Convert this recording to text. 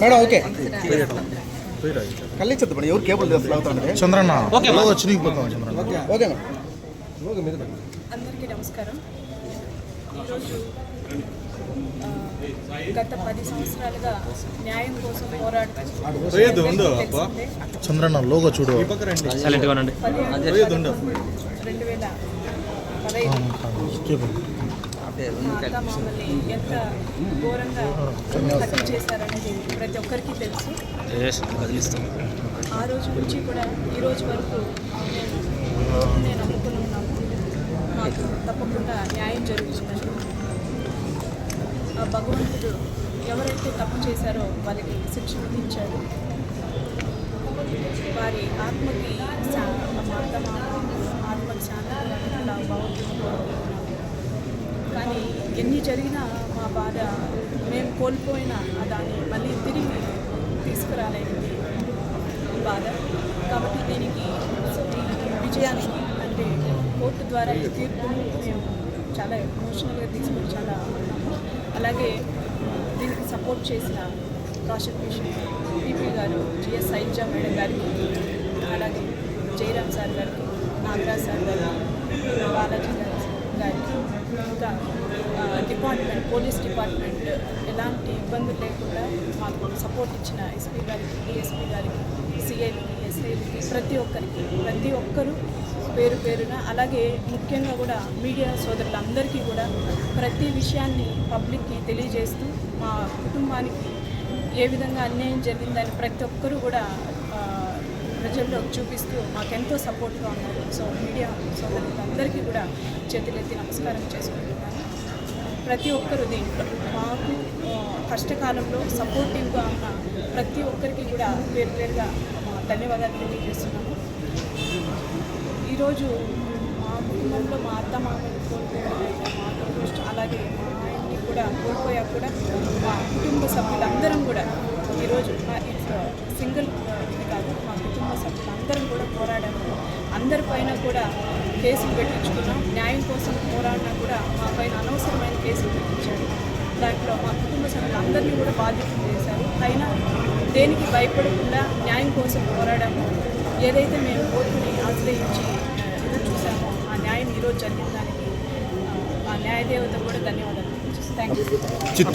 Madam okay madam ఎవరు cable లాగుతాను Chandranna. Chandranna okay madam. అందరికీ నమస్కారం. ఈరోజు గత పది సంవత్సరాలుగా న్యాయం కోసం పోరాడుతూ చంద్రన్న లోగో చూడు. రెండు. వేల పదహైదు. అత్త మామల్ని ఎంత ఘోరంగా హత్య చేశారనేది ప్రతి ఒక్కరికి తెలుసు. ఆ రోజు నుంచి కూడా ఈ రోజు వరకు నేను నేను నమ్ముకుని ఉన్నాను నాకు తప్పకుండా న్యాయం జరుగుతుందని. ఆ భగవంతుడు ఎవరైతే తప్పు చేశారో వాళ్ళకి శిక్ష విధించాడు. వారి ఆత్మకి శా- మా అత్త మామ ఆత్మకి శాంతి బాగుంటుంది ఎన్ని జరిగినా మా బాధ మేము కోల్పోయిన దాన్ని మళ్ళీ తిరిగి తీసుకురాలేని బాధ. కాబట్టి దీనికి విజయానికి అంటే కోర్టు ద్వారా ఈ తీర్పుని మేము చాలా ఎమోషనల్గా తీసుకొని చాలా అలాగే దీనికి సపోర్ట్ చేసిన ప్రాసిక్యూషన్ పీపీ గారు జిఎస్ సైజా మేడం గారికి అలాగే జయరామ్ సార్ గారికి నాగరాజ్ సార్ గారికి బాలాజీ గారి గారికి ఇంకా ఆ, డిపార్ట్మెంట్ పోలీస్ డిపార్ట్మెంట్ ఎలాంటి ఇబ్బందులు లేకుండా మాకు సపోర్ట్ ఇచ్చిన ఎస్పీ గారికి డిఎస్పీ గారికి సిఐలకి ఎస్ఐలకి ప్రతి ఒక్కరికి ప్రతి ఒక్కరూ పేరు పేరున అలాగే ముఖ్యంగా కూడా మీడియా సోదరులందరికీ కూడా ప్రతి విషయాన్ని పబ్లిక్కి తెలియజేస్తూ మా కుటుంబానికి ఏ విధంగా అన్యాయం జరిగిందని ప్రతి ఒక్కరూ కూడా ప్రజల్లో చూపిస్తూ మాకెంతో సపోర్ట్గా ఉన్నారు. సో మీడియా సోదరులందరికీ కూడా చేతులెత్తి నమస్కారం చేసుకుంటున్నాను. ప్రతి ఒక్కరు దీంట్లో మాకు కష్టకాలంలో సపోర్టివ్గా ఉన్న ప్రతి ఒక్కరికి కూడా పేరు పేరుగా ధన్యవాదాలు తెలియజేస్తున్నాము. ఈరోజు మా కుటుంబంలో మా అత్త మామని కోల్పోయారు మా అదృష్టం అలాగే మా ఆయన్ని కూడా కోల్పోయాక కూడా మా కుటుంబ సభ్యులందరం కూడా ఈరోజు మా సింగిల్ ఇది కాదు మా కుటుంబ సభ్యులందరం కూడా పోరాడాము. అందరిపైన కూడా కేసులు పెట్టించుకున్నాం. న్యాయం కోసం పోరాడినా కూడా మా పైన అనవసరమైన కేసులు పెట్టించారు. దాంట్లో మా కుటుంబ సభ్యులందరినీ కూడా బాధ్యతలు చేశారు. అయినా దేనికి భయపడకుండా న్యాయం కోసం పోరాడాము. ఏదైతే మేము కోర్టుని ఆశ్రయించి ఆ, ఎదురు చూసామో ఆ న్యాయం ఈరోజు జరిగిన దానికి ఆ, న్యాయదేవత కూడా ధన్యవాదాలు థ్యాంక్ యూ